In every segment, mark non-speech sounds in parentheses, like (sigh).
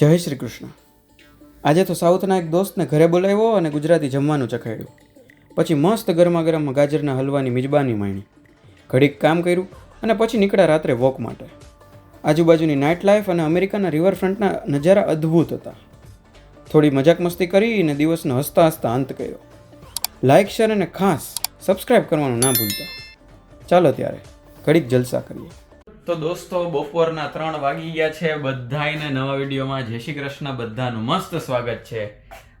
જય શ્રી કૃષ્ણ આજે તો સાઉથના એક દોસ્તને ઘરે બોલાવ્યો અને ગુજરાતી જમવાનું ચખાડ્યું. પછી મસ્ત ગરમા ગરમ ગાજરના હલવાની મિજબાની માણી ઘડીક કામ કર્યું અને પછી નીકળ્યા રાત્રે વોક માટે. આજુબાજુની નાઇટ લાઈફ અને અમેરિકાના રિવરફ્રન્ટના નજારા અદ્ભુત હતા. થોડી મજાક મસ્તી કરી અને દિવસનો હસતા હસતા અંત કર્યો. લાઇક શેર અને ખાસ સબસ્ક્રાઇબ કરવાનું ના ભૂલતા. ચાલો ત્યારે ઘડીક જલસા કરીએ. તો દોસ્તો બપોરના ત્રણ વાગી ગયા છે. બધાને નવા વિડીયોમાં જય શ્રી કૃષ્ણ. બધાનું મસ્ત સ્વાગત છે.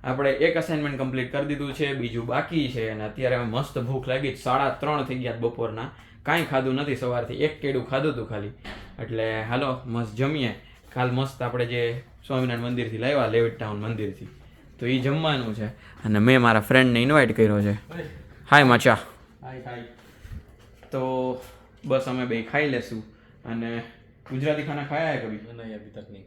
આપણે એક અસાઇનમેન્ટ કમ્પ્લીટ કરી દીધું છે બીજું બાકી છે અને અત્યારે મસ્ત ભૂખ લાગી સાડા ત્રણ થઈ ગયા બપોરના. કાંઈ ખાધું નથી સવારથી. એક કેડું ખાધું હતું ખાલી. એટલે હાલો મસ્ત જમીએ. કાલ મસ્ત આપણે જે સ્વામિનારાયણ મંદિરથી લાવ્યા લેવિટ ટાઉન મંદિરથી. તો એ જમવાનું છે. અને મેં મારા ફ્રેન્ડને ઇન્વાઇટ કર્યો છે. હાય માચા. હાય હાય તો બસ અમે બે ખાઈ લેશું. અને ગુજરાતી ખાના ખાયા है कभी नहीं अभी तक नहीं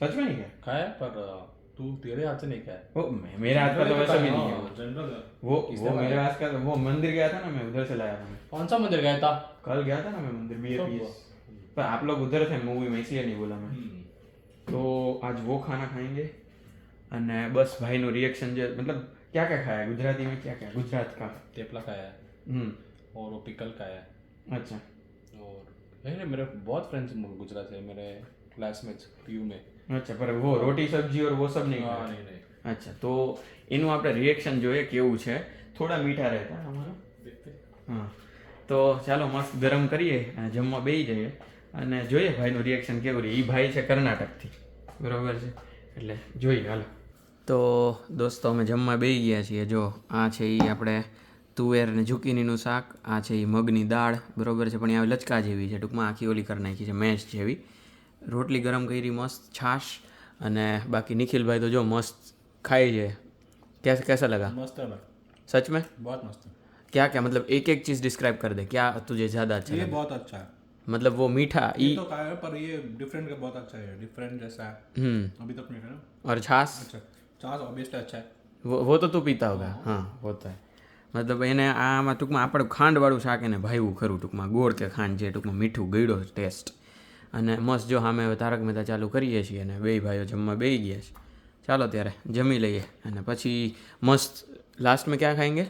सच में नहीं खाया खाया पर अ, तू तेरे हाथ से नहीं खाया वो मे- मेरे हाथ का तो वैसे भी नहीं है हाँ, जनरल वो वो मेरे हाथ का तो वो मंदिर गया था ना मैं उधर से लाया था मैं कौन सा मंदिर गया था कल गया था ना मैं मंदिर बी कब पर आप लोग उधर थे मूवी में इसलिए नहीं बोला मैं हम्म, तो आज वो खाना खाएंगे અને બસ ભાઈનું રિએક્શન જે મતલબ क्या क्या खाया है गुजराती में क्या क्या गुजरात का तेपला खाया है हम्म और वो पिकल खाया है अच्छा और नहीं नहीं मेरे बहुत फ्रेंड्स गुजरात से मेरे क्लासमेट्स पीयू में अच्छा पर वो रोटी सब्जी और वो सब नहीं हाँ खाया नहीं नहीं અચ્છા તો એનું આપણે રિએક્શન જોઈએ કેવું છે થોડા મીઠા રહેતા અમારા देखते હા તો ચાલો મસ્ત ગરમ કરીએ અને જમવા બેસી જઈએ અને જોઈએ ભાઈનું રિએક્શન કેવું રહે એ ભાઈ છે કર્ણાટકથી બરાબર છે એટલે જોઈએ હાલો તો દોસ્તો અમે જમવા બેસી ગયા છીએ જો આ છે એ આપણે તુવેર ને ઝુકીનીનું શાક આ છે એ મગની દાળ બરોબર છે પણ એ લચકા જેવી છે ટૂંકમાં આખી ઓલી કરી નાખી છે મેશ જેવી રોટલી ગરમ કરી મસ્ત છાશ અને બાકી નિખિલભાઈ તો જો મસ્ત ખાઈ છે कैसा कैसा लगा मस्त है भाई सच में बहुत मस्त है क्या क्या मतलब एक एक चीज डिस्क्राइब कर दे क्या तुझे ज्यादा अच्छा ये लगा बहुत अच्छा है मतलब वो मीठा ये ई तो खाया है पर ये डिफरेंट का बहुत अच्छा है डिफरेंट जैसा है हम्म अभी तक नहीं खाया ना और छाछ अच्छा चास ऑब्वियसली अच्छा है वो वो तो તું પીતા હોગા હા હોતા હે મતલબ એને આમાં ટૂંકમાં આપણે ખાંડવાળું શાક એને ભાવ્યું ખરું ટૂંકમાં ગોળ કે ખાંડ જે ટૂંકમાં મીઠું ગળ્યો ટેસ્ટ અને મસ્ત જો સામે હવે તારક મહેતા ચાલુ કરીએ છીએ અને બે ભાઈઓ જમવા બેસી ગયા છે ચાલો ત્યારે જમી લઈએ અને પછી મસ્ત લાસ્ટ में क्या खाएंगे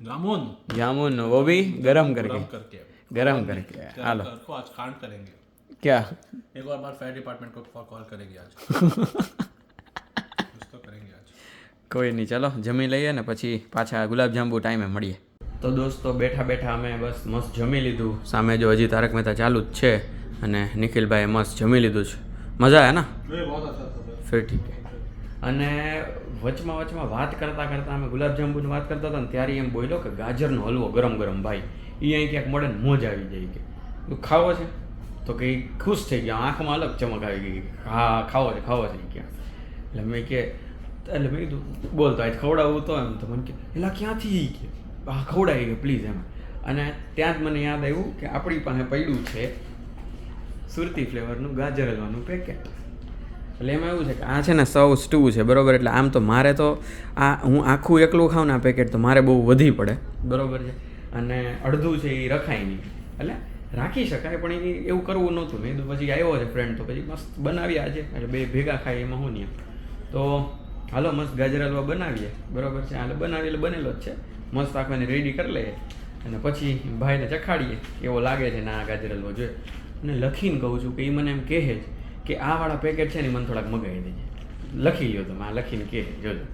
जामुन जामुन वो भी गरम करके गरम करके गरम करके गरम हालो को आज कांड करेंगे क्या एक और बार फायर डिपार्टमेंट को कॉल करेंगे आज कुछ तो करेंगे आज કોઈ નહીં. ચલો જમી લઈએ ને પછી પાછા ગુલાબજાંબુ ટાઈમે મળીએ. તો દોસ્તો બેઠા બેઠા અમે બસ મસ્ત જમી લીધું. સામે જો હજી તારક મહેતા ચાલુ જ છે અને નિખિલભાઈ મસ્ત જમી લીધું છે. મજા આવે ને? ફિર ઠીક અને વચમાં વચમાં વાત કરતાં કરતાં અમે ગુલાબજાંબુની વાત કરતા હતા ને ત્યારે એમ બોલ્યો કે ગાજરનો હલવો ગરમ ગરમ ભાઈ. એ અહીં ક્યાંક મળે ને મોજ આવી જાય કે. ખાવો છે. તો કંઈ ખુશ થઈ ગયા. આંખમાં અલગ ચમક આવી ગઈ હા ખાવો છે ખાવો છે ક્યાં? એટલે મેં કે એટલે મેં કીધું, બોલ તો, આજ ખવડાવવું તો એમ. તો મને કે, એલા, ક્યાંથી કે? હા ખવડાવી કે પ્લીઝ એમ. અને ત્યાં જ મને યાદ આવ્યું કે આપણી પાસે પડ્યું છે સુરતી ફ્લેવરનું ગાજર હલવાનું પેકેટ એટલે એમાં એવું છે કે આ છે ને સૌ સ્ટુ છે, બરોબર? એટલે આમ તો મારે તો આ, હું આખું એકલું ખાઉં ને આ પેકેટ તો મારે બહુ વધી પડે. બરોબર છે? અને અડધું છે એ રખાય નહીં. એટલે રાખી શકાય, પણ એ એવું કરવું નહોતું. મેં પછી આવ્યો છે ફ્રેન્ડ તો પછી મસ્ત બનાવી આજે. એટલે બે ભેગા ખાય એમાં હું નહીં તો હાલો, મસ્ત ગાજર હલવા બનાવીએ. બરાબર છે? હાલ બનાવી એટલે બનેલો જ છે. મસ્ત આખો એને રેડી કરી લઈએ અને પછી ભાઈને ચખાડીએ. કેવો લાગે છે ને ગાજર હલવો? જોઈએ. અને લખીને કહું છું કે એ મને એમ કહે છે કે આ વાળા પેકેટ છે ને મને થોડાક મગાવી દેજે. લખી લ્યો તમે, આ લખીને કહે જોજો.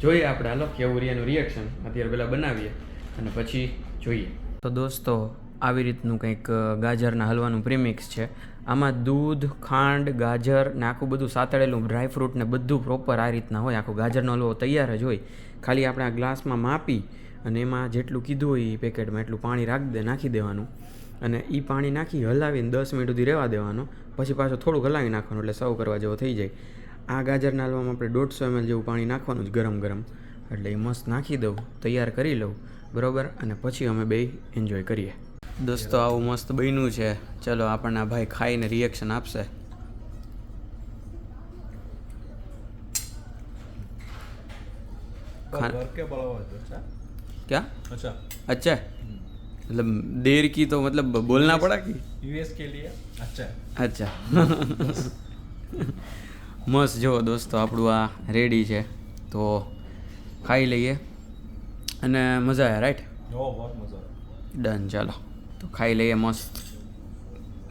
જોઈએ આપણે, હાલો, કેવું રે રિએક્શન અત્યારે પહેલાં બનાવીએ અને પછી જોઈએ. તો દોસ્તો, આવી રીતનું કંઈક ગાજરના હલવાનું પ્રેમિક્સ છે. આમાં દૂધ, ખાંડ, ગાજર ને આખું બધું સાતળેલું ડ્રાયફ્રૂટ ને બધું પ્રોપર આ રીતના હોય. આખો ગાજરનો હલવો તૈયાર જ હોય. ખાલી આપણે આ ગ્લાસમાં માપી અને એમાં જેટલું કીધું હોય એ પેકેટમાં એટલું પાણી રાખી દે, નાખી દેવાનું. અને એ પાણી નાખી હલાવીને દસ મિનિટ સુધી રહેવા દેવાનો. પછી પાછું થોડુંક હલાવી નાખવાનું એટલે સર્વ કરવા જેવો થઈ જાય. આ ગાજરના હલવામાં આપણે દોઢસો એમએલ જેવું પાણી નાખવાનું જ ગરમ ગરમ. એટલે એ મસ્ત નાખી દઉં, તૈયાર કરી લઉં. બરાબર? અને પછી અમે બે એન્જોય કરીએ. દોસ્તો આવું મસ્ત બન્યું છે ચલો આપણને આ ભાઈ ખાઈને રિએક્શન આપશે खा- घर के बड़ा हुआ है अच्छा क्या अच्छा अच्छा है मतलब देर की तो मतलब बोलना पड़ा कि यूएस के लिए अच्छा है अच्छा મસ્ત જો દોસ્તો આપણું આ રેડી છે તો ખાઈ લઈએ અને મજા આવે રાઈટ ઓ બહુ મજા ડન ચાલો તો ખાઈ લઈએ મસ્ત.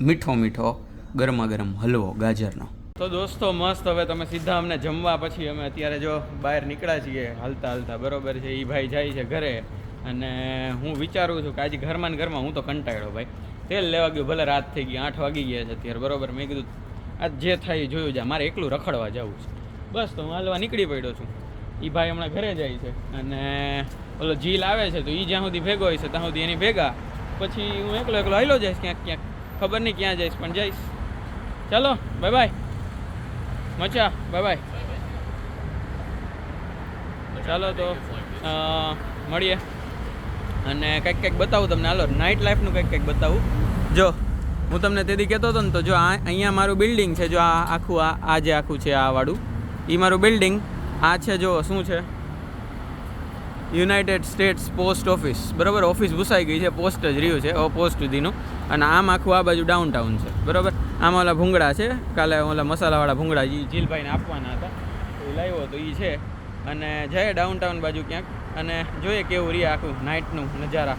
મીઠો મીઠો ગરમા ગરમ હલવો ગાજરનો. તો દોસ્તો, મસ્ત. હવે તમે સીધા અમને જમવા પછી અમે અત્યારે જો બહાર નીકળ્યા છીએ, હાલતા હાલતા. બરોબર છે એ ભાઈ જાય છે ઘરે. અને હું વિચારું છું કે આજે ઘરમાં ને ઘરમાં હું તો કંટાળ્યો ભાઈ. તેલ લેવા ગયો, ભલે રાત થઈ ગઈ, આઠ વાગી ગયા છે અત્યારે, બરોબર? મેં કીધું આ જે થાય જોયું જાય મારે એકલું રખડવા જવું છે. બસ, તો હું હાલવા નીકળી પડ્યો છું. એ ભાઈ હમણાં ઘરે જાય છે. અને ઓલો જીલ આવે છે, તો એ જ્યાં સુધી ભેગો હોય છે, ત્યાં સુધી એની ભેગા. પછી હું એકલો એકલો હાલો જઈશ ક્યાંક ક્યાંક. ખબર નહીં ક્યાં જઈશ, પણ જઈશ. ચાલો બાય બાય મચા બાય બાય ચાલો તો મળીએ. અને કંઈક કંઈક બતાવું તમને. હાલો નાઇટ લાઈફનું કંઈક કંઈક બતાવું. જો, હું તમને તેથી કહેતો હતો ને, તો જો આ અહીંયા મારું બિલ્ડિંગ છે, જો આ આખું, આ આ જે આખું છે, આ વાળું એ મારું બિલ્ડિંગ આ છે, જો, શું છે? United states post office. બરાબર? ઓફિસ ભૂસાઈ ગઈ છે, પોસ્ટ જ રહ્યું છે પોસ્ટ સુધીનું. અને આમ આખું આ બાજુ ડાઉન ટાઉન છે, બરાબર? આમાં ઓલા ભૂંગળા છે, કાલે ઓલા મસાલાવાળા ભૂંગળા જે જીલભાઈને આપવાના હતા. એ લાવ્યો તો એ છે. અને જઈએ ડાઉન ટાઉન બાજુ ક્યાંક. અને જોઈએ કેવું રહી આખું નાઇટનું નજારા.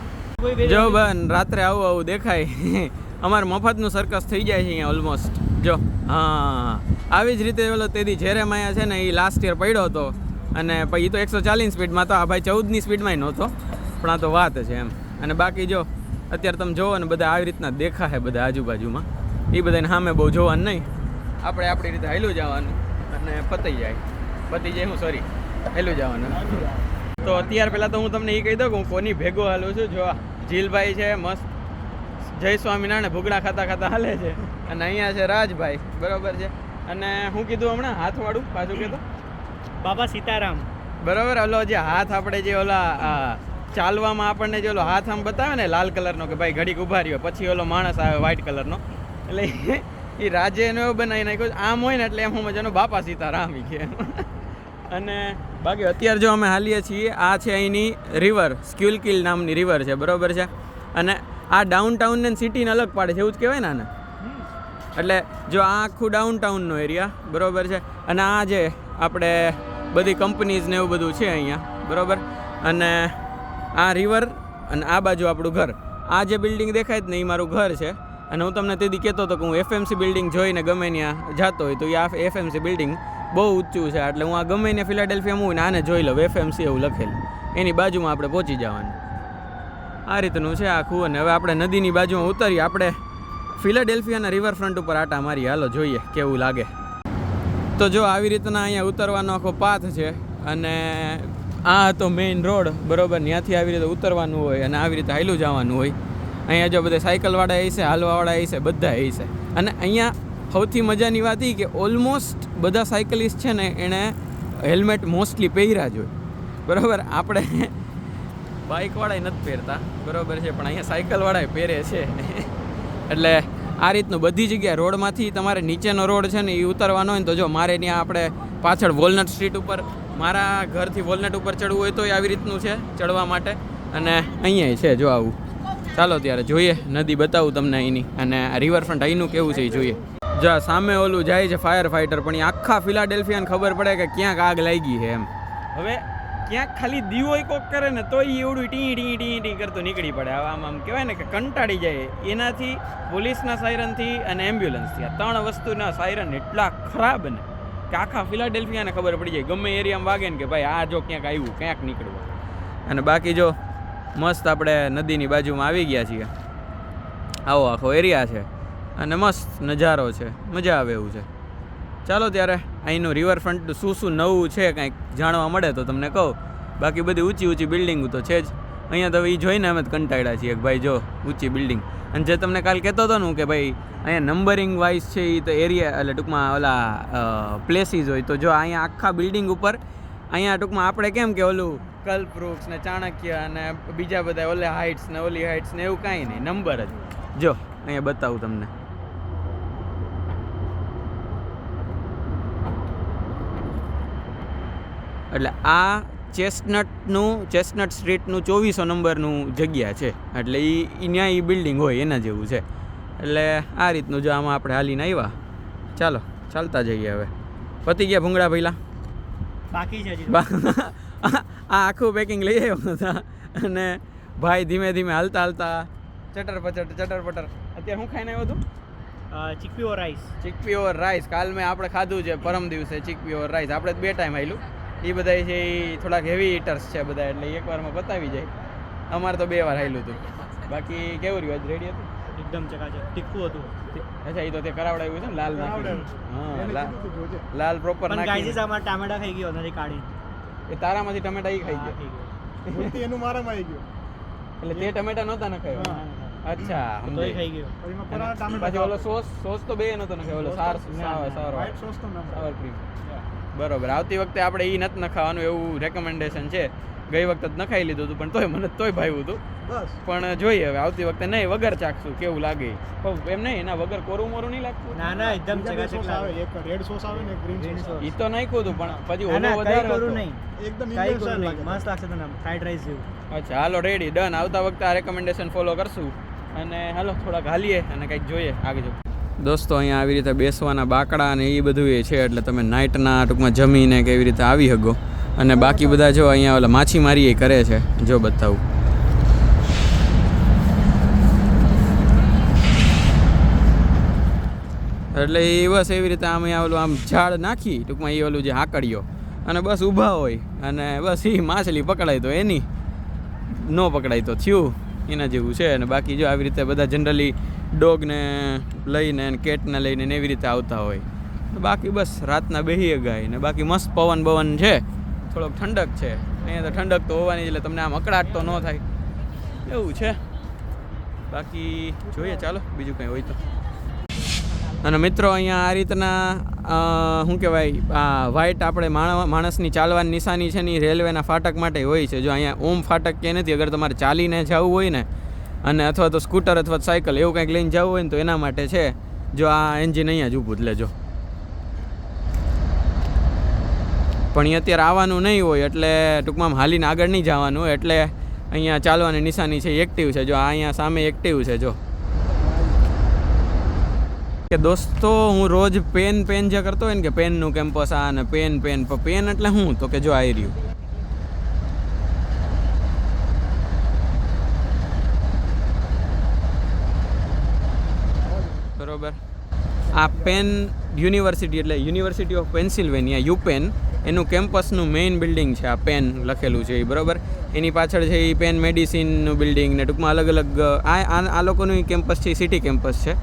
જો બન, રાત્રે આવું આવું દેખાય. (laughs) અમારે મફતનું સર્કસ થઈ જાય છે અહીંયા ઓલમોસ્ટ જો, હા. આવી જ રીતે ઓલો તેથી ઝેરે માયા છે ને એ લાસ્ટ યર પડ્યો હતો. અને પછી તો એકસો ચાલીસ સ્પીડમાં તો આ ભાઈ ચૌદની સ્પીડમાં નહોતો, પણ આ તો વાત છે એમ. અને બાકી જો, અત્યારે તમે જોવો ને બધા આવી રીતના દેખા છે બધા આજુબાજુમાં. એ બધાને સામે બહુ જોવાનું નહીં. આપણે આપણી રીતે હાલ્યું જવાનું અને પતી જાય પતી જાય હું સોરી હેલું જવાનું. તો અત્યાર પહેલાં તો હું તમને એ કહી દઉં હું કોની ભેગો હાલું છું. જો જીલભાઈ છે, મસ્ત, જય સ્વામિનારાયણ ભૂગળા ખાતા ખાતા હાલે છે. અને અહીંયા છે રાજભાઈ, બરોબર છે. અને હું કીધું હમણાં હાથવાળું, પાછું કીધું બાબા સીતારામ. બરોબર ઓલો જે હાથ આપણે જે ઓલા ચાલવામાં આપણને જે ઓલો હાથ આમ બતાવે ને લાલ કલરનો કે ભાઈ ઘડીક ઊભા રહ્યો પછી ઓલો માણસ આવે વ્હાઈટ કલરનો. એટલે એ રાજે એનો એવો બનાવી નાખ્યો આમ હોય ને એટલે એમ હું મજાનો બાપા સીતારામ કે. અને બાકી અત્યારે જો અમે હાલીએ છીએ આ છે અહીંની રિવર સ્ક્યુલકિલ નામની રિવર છે બરોબર છે? અને આ ડાઉન ટાઉન ને સિટીને અલગ પાડે છે એવું જ કહેવાય ને આને? એટલે જો આ આખું ડાઉન ટાઉનનો એરિયા બરોબર છે? અને આ જે આપણે બધી કંપનીઝ ને એવું બધું છે અહીંયા, બરોબર? અને આ રિવર અને આ બાજુ આપણું ઘર. આ જે બિલ્ડિંગ દેખાય જ ને, એ મારું ઘર છે. અને હું તમને તેથી કહેતો હતો કે હું એફએમસી બિલ્ડિંગ જોઈને ગમે ત્યાં જતો હોય તો એ આ એફએમસી બિલ્ડિંગ બહુ ઊંચું છે. એટલે હું આ ગમે ને ફિલાડેલ્ફિયા હું આને જોઈ લઉં એફએમસી એવું લખેલું. એની બાજુમાં આપણે પહોંચી જવાનું. આ રીતનું છે આખું. અને હવે આપણે નદીની બાજુમાં ઉતરીએ. આપણે ફિલાડેલ્ફિયાના રિવરફ્રન્ટ ઉપર આટા મારી હાલો, જોઈએ કેવું લાગે. તો જો આવી રીતના અહીંયા ઉતરવાનો આખો પાથ છે અને આ હતો મેઇન રોડ બરોબર? ત્યાંથી આવી રીતે ઉતરવાનું હોય અને આવી રીતે હાલું જવાનું હોય. અહીંયા જો બધા સાયકલવાળા એ છે, હાલવાવાળા એ છે, બધા એ છે. અને અહીંયા સૌથી મજાની વાત એ કે ઓલમોસ્ટ બધા સાયકલિસ્ટ છે ને એણે હેલ્મેટ મોસ્ટલી પહેર્યા જ હોય. બરાબર? આપણે બાઇકવાળાએ નથી પહેરતા. બરોબર છે, પણ અહીંયા સાયકલવાળાએ પહેરે છે. એટલે આ રીતનું બધી જગ્યાએ રોડમાંથી તમારે નીચેનો રોડ છે ને એ ઉતરવાનો હોય ને તો જો મારે ત્યાં આપણે પાછળ વોલનટ સ્ટ્રીટ ઉપર, મારા ઘરથી વોલનટ ઉપર ચડવું હોય તો આવી રીતનું છે ચડવા માટે. અને અહીંયા છે, જો આવું. ચાલો ત્યારે જોઈએ, નદી બતાવું તમને અહીંની. અને રિવરફ્રન્ટ અહીંનું કેવું છે એ જોઈએ. જો સામે ઓલું જાય છે ફાયર ફાઈટર પણ એ આખા ફિલાડેલ્ફિયાને ખબર પડે કે ક્યાંક આગ લાગી છે એમ. હવે ક્યાંક ખાલી દીવો કોક કરે ને તોય ઈ એવડું ટી ટી ટી ટી કરતો નીકળી પડે. હવે આમ આમ કહેવાય ને કે કંટાળી જાય. એનાથી પોલીસના સાયરનથી અને એમ્બ્યુલન્સથી. આ ત્રણ વસ્તુના સાયરન એટલા ખરાબ ને કે આખા ફિલાડેલ્ફિયાને ખબર પડી જાય. ગમે એરિયામાં વાગે ને કે ભાઈ આ જો ક્યાંક આવ્યું ક્યાંક નીકળવું. અને બાકી જો મસ્ત આપણે નદીની બાજુમાં આવી ગયા છીએ. આવો આખો એરિયા છે. અને મસ્ત નજારો છે. મજા આવે એવું છે. ચાલો ત્યારે અહીંનું રિવરફ્રન્ટ શું શું નવું છે કંઈક જાણવા મળે તો તમને કહું. બાકી બધી ઊંચી ઊંચી બિલ્ડિંગ તો છે જ. અહીંયા તો એ જોઈને અમે કંટાળ્યા છીએ કે ભાઈ જો, ઊંચી બિલ્ડિંગ અને જે તમને કાલ કહેતો હતો ને કે ભાઈ અહીંયા નંબરિંગ વાઇઝ છે એ તો એરિયા એટલે ટૂંકમાં ઓલા પ્લેસીસ હોય તો જો અહીંયા આખા બિલ્ડિંગ ઉપર અહીંયા ટૂંકમાં આપણે કેમ કે ઓલું કલ્પવૃક્ષ ને ચાણક્ય અને બીજા બધા ઓલે હાઇટ્સ ને ઓલી હાઇટ્સ ને એવું કાંઈ નહીં નંબર જ. જો, અહીંયા બતાવું તમને. એટલે આ ચેસ્ટનટનું ચેસ્ટનટ સ્ટ્રીટનું ચોવીસો નંબરનું જગ્યા છે. એટલે એ ત્યાં એ બિલ્ડિંગ હોય એના જેવું છે. એટલે આ રીતનું જો આમાં આપણે હાલીને આવ્યા ચાલો ચાલતા જઈએ હવે. પતી ગયા ભૂંગળા ભઈલા? બાકી છે (laughs) આ આખું પેકિંગ લઈ આવ્યો હતા. અને ભાઈ ધીમે ધીમે હાલતા હાલતા ચટર પચટ ચટર પટર અત્યારે હું ખાઈને આવ્યો હતું chickpea or rice chickpea over rice કાલ મેં આપણે ખાધું છે પરમ દિવસે ચીકપી ઓવર રાઈસ આપણે બે ટાઈમ આવેલું એ બધા છે એ થોડાક હેવી હીટર્સ છે બધા એટલે એક વારમાં પતાવી જાય. અમારે તો બે વાર આવેલું હતું. બાકી કેવું રહ્યું? આજ રેડી હતું? એકદમ ચકાચક. તીખું હતું. અચ્છા એ તો તે કરાવડાવ્યું છે ને લાલ નાખી હા લાલ- પ્રોપર નાખી ગાઈઝીસ આમાં ટામેટા ખાઈ ગયો નથી કાઢી. એ તારામાંથી ટમેટા ઈ ખાઈ ગયા. એનું મારામાં આવી ગયો. એટલે તે ટમેટા નહોતા નખાયો. અચ્છા ખાઈ ગયો. પછી પાછો ઓલો સોસ સોસ તો બે નતો નખાયો ઓલો સાર સાર સાર વ્હાઈટ સોસ તો ના સાવર ક્રીમ બરોબર. આવતી વખતે આપણે ઈ નથી નખાવાનું એવું રેકમેન્ડેશન છે. ગઈ વખતે જ નખાઈ લીધું હતું પણ તોય મને તોય ભાવ્યું હતું. બસ. પણ જોઈએ હવે આવતી વખતે નહીં વગર ચાખશું કેવું લાગે? એમ નહીં એના વગર કોરું મોરું નહીં લાગતું? ના ના એકદમ ચકાચક આવે એક રેડ સોસ આવે ને ગ્રીન સોસ ઈ તો નાખ્યું હતું પણ પછી ઓલો વધારે કરું નહીં. એકદમ મસ્ત લાગશે તને ફ્રાઈડ રાઈસ જેવું. અચ્છા હાલો રેડી ડન. આવતા વખતે આ રેકમેન્ડેશન ફોલો કરશું. અને હાલો થોડાક હાલીએ અને કંઈક જોઈએ આગળ દોસ્તો, અહીંયા આવી રીતે બેસવાના બાકડા અને એ બધું એ છે, એટલે તમે નાઇટના ટૂંકમાં જમીને કેવી રીતે આવી શકો. અને બાકી બધા જો અહીંયા ઓલા માછીમારી એ કરે છે, જો બતાવું. એટલે એ બસ એવી રીતે આમ અહીંયા ઓલું આમ ઝાડ નાખી, ટૂંકમાં એ ઓલું જે હાકડીઓ. અને બસ ઊભા હોય, અને બસ એ માછલી પકડાય તો એની. ન પકડાય તો થયું, એના જેવું છે. અને બાકી જો આવી રીતે બધા જનરલી ડોગને લઈને કેટને લઈને ને એવી રીતે આવતા હોય. બાકી બસ રાતના બેહી ગાય ને બાકી મસ્ત પવન બવન છે. થોડોક ઠંડક છે. અહીંયા તો ઠંડક તો હોવાની એટલે તમને આમ અકળાટ તો ન થાય. એવું છે. બાકી જોઈએ, ચાલો, બીજું કંઈ હોય તો. અને મિત્રો, અહીંયા આ રીતના શું કહેવાય, આ વ્હાઇટ આપણે માણ- માણસની ચાલવાની નિશાની છે ને રેલવેના ફાટક માટે હોય છે. જો અહીંયા ઓમ ફાટક કે નથી, અગર તમારે ચાલીને જવું હોય ને અને અથવા તો સ્કૂટર અથવા સાયકલ એવું કંઈક લઈને જવું હોય ને તો એના માટે છે, જો આ એન્જિન અહીંયા જ ઊભું જ લેજો. પણ એ અત્યારે આવવાનું નહીં હોય એટલે ટૂંકમાં હાલીને આગળ નહીં જવાનું એટલે અહીંયા ચાલવાની નિશાની છે એક્ટિવ છે. જો આ અહીંયા સામે એક્ટિવ છે, જો. કે દોસ્તો, હું રોજ પેન પેન જે કરતો હોય ને કે પેનનું કેમ્પસ આ અને પેન પેન પેન એટલે હું? તો કે જો આવી રહ્યું બરોબર? આ પેન યુનિવર્સિટી એટલે યુનિવર્સિટી ઓફ પેન્સિલ્વેનિયા યુપેન એનું કેમ્પસનું મેઇન બિલ્ડિંગ છે આ પેન લખેલું છે એ, બરાબર? એની પાછળ છે એ પેન મેડિસિનનું બિલ્ડિંગ ને ટૂંકમાં અલગ અલગ આ આ લોકોનું કેમ્પસ છે સિટી કેમ્પસ છે.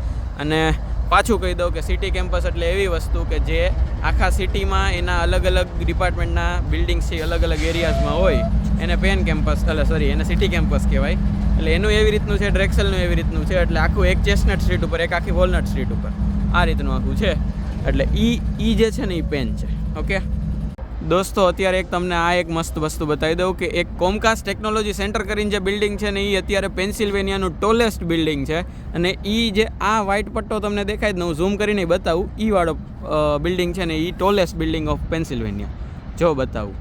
અને પાછું કહી દઉં કે સિટી કેમ્પસ એટલે એવી વસ્તુ કે જે આખા સિટીમાં એના અલગ અલગ ડિપાર્ટમેન્ટના બિલ્ડિંગ્સ છે અલગ અલગ એરિયાઝમાં હોય. એને પેન કેમ્પસ એટલે સોરી એને સિટી કેમ્પસ કહેવાય. એટલે એનું એવી રીતનું છે, ડ્રેક્સલનું એવી રીતનું છે, એટલે આખું એક ચેસ્ટનટ સ્ટ્રીટ ઉપર, એક આખી વોલનટ સ્ટ્રીટ ઉપર. આ રીતનું આખું છે. એટલે ઈ ઈ જે છે ને એ પેન છે, ઓકે? દોસ્તો, અત્યારે એક તમને આ એક મસ્ત વસ્તુ બતાવી દઉં કે એક કોમકાસ ટેકનોલોજી સેન્ટર કરીને જે બિલ્ડિંગ છે ને એ અત્યારે પેન્સિલ્વેનિયાનું ટોલેસ્ટ બિલ્ડિંગ છે. અને એ જે આ વ્હાઇટ પટ્ટો તમને દેખાય જ ને, હું ઝૂમ કરીને બતાવું એ વાળો બિલ્ડિંગ છે ને એ ટોલેસ્ટ બિલ્ડિંગ ઓફ પેન્સિલ્વેનિયા. જો બતાવું.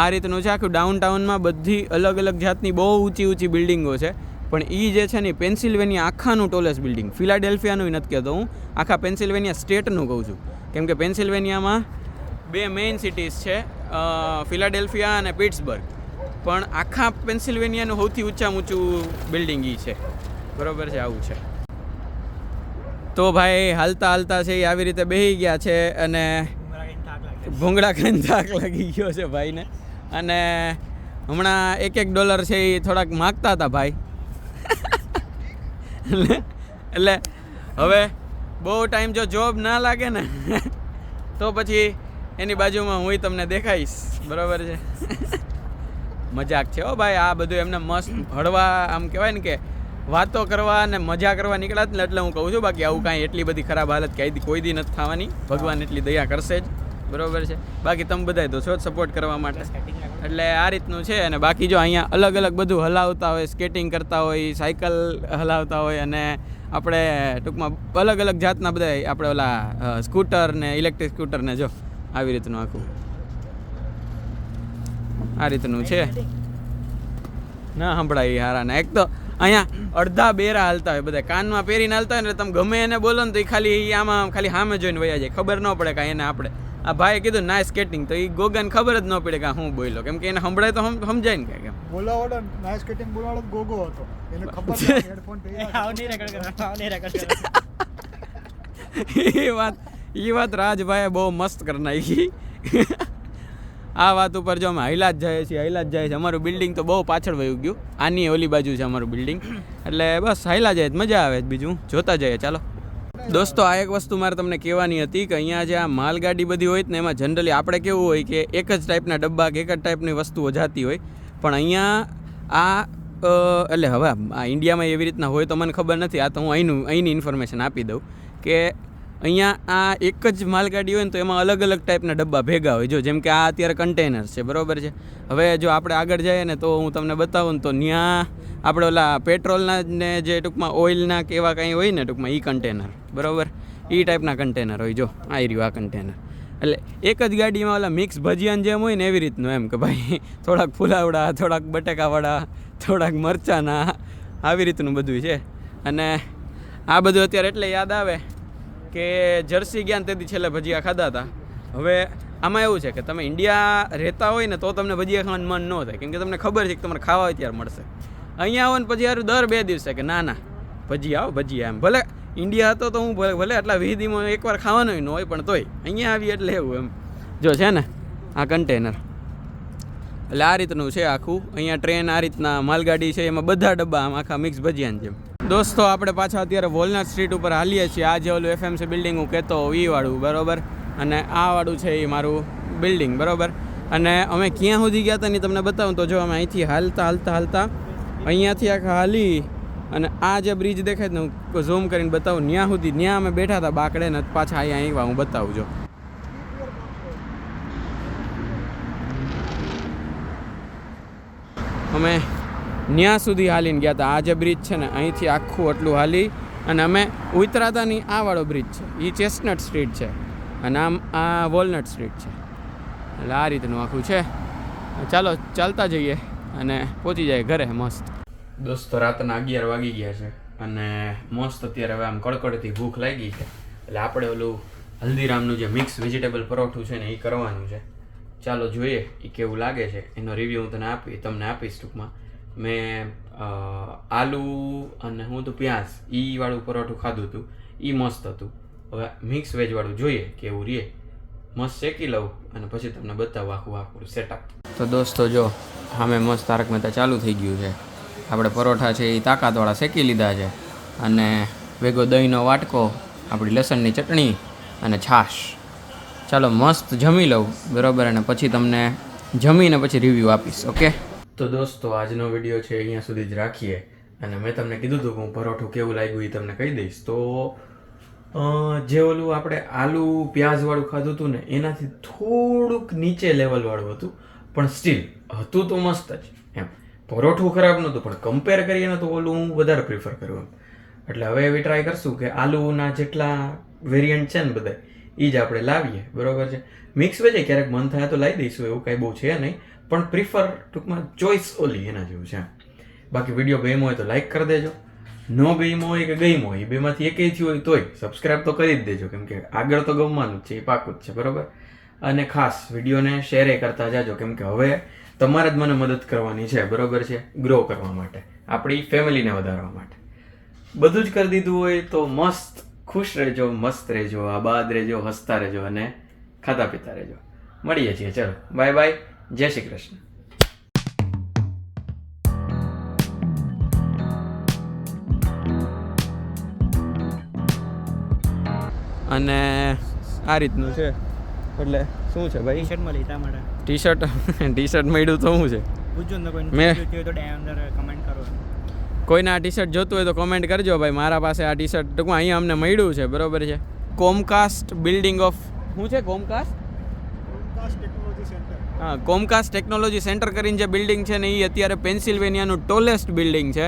આ રીતનું છે આખું ડાઉનટાઉનમાં બધી અલગ અલગ જાતની બહુ ઊંચી ઊંચી બિલ્ડિંગો છે. પણ એ જે છે ને પેન્સિલ્વેનિયા આખાનું ટોલેસ્ટ બિલ્ડિંગ ફિલાડેલ્ફિયાનું નથી કહેતો હું આખા પેન્સિલ્વેનિયા સ્ટેટનું કહું છું. કેમ કે પેન્સિલ્વેનિયામાં બે મેઇન સિટીઝ છે ફિલાડેલ્ફિયા અને પિટ્સબર્ગ પણ આખા પેન્સિલ્વેનિયાનું સૌથી ઊંચામાં ઊંચું બિલ્ડિંગ એ છે. બરોબર છે આવું છે. તો ભાઈ હાલતા હાલતા છે એ આવી રીતે બેહી ગયા છે અને ભૂંગળા ખાઈને થાક લાગી ગયો છે ભાઈને. અને હમણાં એક એક ડોલર છે એ થોડાક માગતા હતા ભાઈ. એટલે હવે બહુ ટાઈમ જો જોબ ના લાગે ને, તો પછી એની બાજુમાં હું તમને દેખાઈશ. બરાબર છે? મજાક છે હો ભાઈ, આ બધું એમને મસ્ત ભળવા, આમ કહેવાય ને કે વાતો કરવા અને મજા કરવા નીકળ્યા ને એટલે હું કહું છું, બાકી આવું કાંઈ એટલી બધી ખરાબ હાલત કાંઈ કોઈ દી નથી થવાની. ભગવાન એટલી દયા કરશે જ. બરોબર છે. બાકી તમે બધાય તો છો જ સપોર્ટ કરવા માટે. એટલે આ રીતનું છે અને બાકી જો અહીંયા અલગ અલગ બધું હલાવતા હોય સ્કેટિંગ કરતા હોય સાયકલ હલાવતા હોય અને આપણે ટૂંકમાં અલગ અલગ જાતના બધા આપણે ઓલા સ્કૂટર ને ઇલેક્ટ્રિક સ્કૂટર ને જો આવી રીતનું આખું. આ રીતનું છે. ના સંભળાય હારાને. એક તો અહીંયા અડધા બેરા હાલતા હોય બધા કાનમાં પહેરીને હાલતા હોય ને તમે ગમે એને બોલો ને તો એ ખાલી આમાં ખાલી સામે જોઈને વયા જાય. ખબર ન પડે કાંઈ એને આપણે. આ ભાઈએ કીધું ના સ્કેટિંગ તો એ ગોગાને ખબર જ ન પડે કે હું બોલ્યો કેમ કે એને સંભળાય તો સમજાય ને કે બોલાવાળો નાઇસ સ્કેટિંગ બોલાવાળો ગોગો હતો. એને (laughs) ખબર હેડફોન આવ નહીં રેકોર્ડ કરો આવ નહીં રેકોર્ડ કરો. (laughs) એ વાત એ વાત રાજભાઈએ બહુ મસ્ત કરી નાખી. (laughs) આ વાત ઉપર જો અમે હૈલાજ જ જઈએ છીએ હૈલા જ જઈએ છીએ. અમારું બિલ્ડિંગ તો બહુ પાછળ વયું ગયું. આની ઓલી બાજુ છે અમારું બિલ્ડિંગ એટલે બસ હૈલા જાય તો મજા આવે બીજું. જોતા જઈએ ચાલો. દોસ્તો, આ એક વસ્તુ મારે તમને કહેવાની હતી કે અહીંયા જે આ માલગાડી બધી હોય ને, એમાં જનરલી આપણે કેવું હોય કે એક જ ટાઈપના ડબ્બા કે એક જ ટાઈપની વસ્તુઓ જાતી હોય. પણ અહીંયા આ એટલે હવે આ ઇન્ડિયામાં એવી રીતના હોય તો મને ખબર નથી, આ તો હું અહીંનું, અહીંની ઇન્ફોર્મેશન આપી દઉં કે અહીંયા આ એક જ માલગાડી હોય ને તો એમાં અલગ અલગ ટાઈપના ડબ્બા ભેગા હોય. જો જેમ કે આ અત્યારે કન્ટેનર છે, બરોબર છે? હવે જો આપણે આગળ જઈએ ને તો હું તમને બતાવું ને તો ત્યાં આપણે ઓલા પેટ્રોલના ને જે ટૂંકમાં ઓઇલના કે એવા કંઈ હોય ને ટૂંકમાં એ કન્ટેનર બરોબર? એ ટાઈપના કન્ટેનર હોય, જો, આ રહ્યું આ કન્ટેનર એટલે એક જ ગાડીમાં ઓલા મિક્સ ભજીયાન જેમ હોય ને એવી રીતનું એમ કે ભાઈ, (laughs) થોડાક ફુલાવડા, થોડાક બટેકાવાળા થોડાક મરચાના, આવી રીતનું બધું છે. અને આ બધું અત્યારે એટલે યાદ આવે કે જર્સી ગયા ને તેથી છેલ્લે ભજીયા ખાધા હતા. હવે આમાં એવું છે કે તમે ઇન્ડિયા રહેતા હોય ને તો તમને ભજીયા ખાવાનું મન ન થાય. કેમ કે તમને ખબર છે કે તમારે ખાવા હોય ત્યારે મળશે. અહીંયા આવો ને પછી યાર દર બે દિવસે કે ના ના, ભજીયા આવો, ભજીયા એમ ભલે ઇન્ડિયા હતો તો હું ભલે આટલા વિધિમાં એકવાર ખાવાનું ન હોય, પણ તોય. અહીંયા આવી એટલે એવું એમ. જો છે ને, આ કન્ટેનર એટલે આ રીતનું છે આખું. અહીંયા ટ્રેન આ રીતના, માલગાડી છે, એમાં બધા ડબ્બા, આમ આખા મિક્સ ભજીયાની જેમ. દોસ્તો, આપણે પાછા અત્યારે વોલનાથ સ્ટ્રીટ ઉપર હાલીએ છીએ. આ જે ઓલું એફએમસી બિલ્ડિંગ હું કહેતો હોઉં વાળું, બરોબર? અને આ વાળું છે એ મારું બિલ્ડિંગ બરાબર? અને અમે ક્યાં સુધી ગયા હતા ને તમને બતાવું તો જો અમે અહીંથી હાલતા હાલતા હાલતા અહીંયાથી આખા હાલી અને આ જે બ્રિજ દેખાય ને, હું ઝૂમ કરીને બતાવું. ત્યાં સુધી ત્યાં અમે બેઠા હતા બાકડે ને પાછા અહીંયા આવ્યા હું બતાવું, જો. અમે ત્યાં સુધી હાલીને ગયા હતા. આ જે બ્રિજ છે ને, અહીંથી આખું આટલું હાલી અને અમે ઉતરાતાની આ વાળો બ્રિજ છે. એ ચેસ્ટનટ સ્ટ્રીટ છે અને આમ આ વોલનટ સ્ટ્રીટ છે. એટલે આ રીતનું આખું છે. ચાલો, ચાલતા જઈએ અને પહોંચી જાય ઘરે, મસ્ત. દોસ્તો રાતના અગિયાર વાગી ગયા છે અને મસ્ત અત્યારે હવે આમ કડકડતી ભૂખ લાગી છે. એટલે આપણે ઓલું હલ્દીરામનું જે મિક્સ વેજીટેબલ પરોઠું છે ને એ કરવાનું છે. ચાલો જોઈએ એ કેવું લાગે છે. એનો રિવ્યૂ હું તને આપી, તમને આપીશ ટૂંકમાં. મેં આલુ અને હું તો પ્યાઝ એ પરોઠું ખાધું હતું. એ મસ્ત હતું. હવે મિક્સ વેજવાળું જોઈએ કેવું રીએ મસ્ત શેકી લઉં અને પછી તમને બતાવું આખું આખું સેટઅપ તો દોસ્તો જો સામે મસ્ત તારક મહેતા ચાલુ થઈ ગયું છે. આપણે પરોઠા છે એ તાકાતવાળા શેકી લીધા છે. અને ભેગો દહીંનો વાટકો, આપણી લસણની ચટણી અને છાશ. ચાલો મસ્ત જમી લઉં, બરાબર? અને પછી તમને જમીને પછી રિવ્યૂ આપીશ ઓકે તો દોસ્તો, આજનો વીડિયો છે અહીંયા સુધી જ રાખીએ. અને મેં તમને કીધું હતું કે હું પરોઠું કેવું લાગ્યું એ તમને કહી દઈશ. તો જે ઓલું આપણે આલુ પ્યાઝવાળું ખાધું હતું ને, એનાથી થોડુંક નીચે લેવલવાળું હતું. પણ સ્ટીલ હતું તો મસ્ત જ, એમ. પરોઠું ખરાબ નહોતું પણ કમ્પેર કરીએ ને તો ઓલું હું વધારે પ્રિફર કરું એટલે હવે એવી ટ્રાય કરશું કે આલુના જેટલા વેરિયન્ટ છે ને બધા એ જ આપણે લાવીએ, બરોબર છે? મિક્સ વેજે ક્યારેક મન થાય તો લાવી દઈશું, એવું કાંઈ બહુ છે નહીં, પણ પ્રિફર ટૂંકમાં ચોઈસ ઓલી એના જેવું છે બાકી વીડિયો ગેમ હોય તો લાઈક કરી દેજો. ન ગેમ હોય કે ગેમ હોય, એ બેમાંથી એક થયું હોય તોય સબસ્ક્રાઈબ તો કરી જ દેજો, કેમ કે આગળ તો ગમવાનું જ છે, એ પાકું જ છે, બરોબર? અને ખાસ વિડીયોને શેરે કરતા જાજો, કેમ કે હવે તમારે જ મને મદદ કરવાની છે બરોબર છે? ગ્રો કરવા માટે. આપણી ફેમિલીને વધારવા માટે. બધું જ કરી દીધું હોય તો મસ્ત ખુશ રહેજો મસ્ત રહેજો આબાદ રહેજો હસતા રહેજો અને ખાતા પીતા રહેજો. મળીએ છીએ ચલો. બાય બાય જય શ્રી કૃષ્ણ. અને આ રીતનું છે. એટલે શું છે ભાઈ? શર્ટ મળી તા માટે ટી શર્ટ ટી શર્ટ મળ્યું તો શું છે? મેં- કોઈને આ ટી શર્ટ જોતું હોય તો કોમેન્ટ કરજો ભાઈ. મારા પાસે આ ટી શર્ટ ટૂંકમાં અહીંયા અમને મળ્યું છે. બરોબર છે? કોમકાસ્ટ બિલ્ડિંગ ઓફ શું છે કોમકાસ્ટ કાસ્ટ હા કોમકાસ્ટ ટેકનોલોજી સેન્ટર કરીને જે બિલ્ડિંગ છે ને એ અત્યારે પેન્સિલ્વેનિયાનું ટોલેસ્ટ બિલ્ડિંગ છે.